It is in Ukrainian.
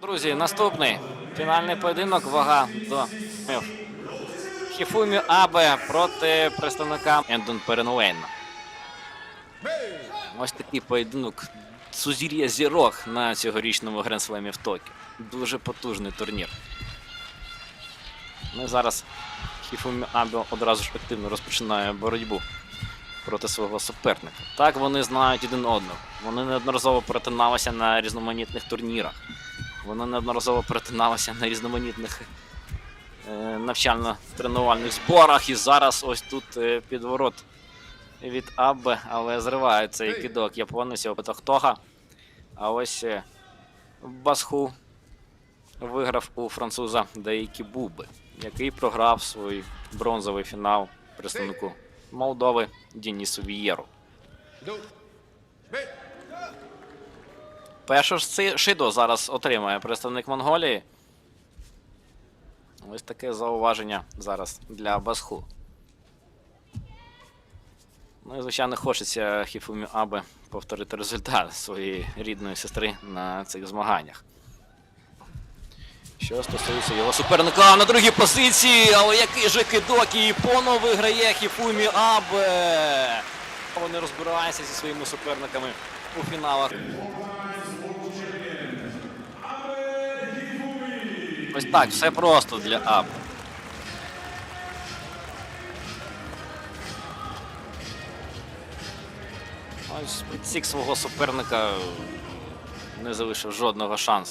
Друзі, наступний фінальний поєдинок. Вага до Хіфумі Абе проти представника Ендон Перенуейна. Ось такий поєдинок сузір'я зірок на цьогорічному гренслемі в Токіо. Дуже потужний турнір. Ну зараз Хіфумі Абе одразу ж активно розпочинає боротьбу проти свого суперника. Так вони знають один одного. Вони неодноразово перетиналися на різноманітних турнірах. Вони неодноразово перетиналися на різноманітних е, навчально-тренувальних зборах. І зараз ось тут е, підворот від Абе, але зриває цей кидок японець Тохтога. А ось е, Басху виграв у француза Деїкі Буби, який програв свій бронзовий фінал представнику Молдови Дінісу Вієру. Першу ж шидо зараз отримає представник Монголії. Ось таке зауваження зараз для Басху. Ну і звичайно, хочеться Хіфумі Абе повторити результат своєї рідної сестри на цих змаганнях. Що стосується його суперника на другій позиції, але який же кидок і Поно виграє Хіфумі Абе. Вони розбираються зі своїми суперниками у фіналах. Ось так, все просто для АП. Ось підсік свого суперника не залишив жодного шансу.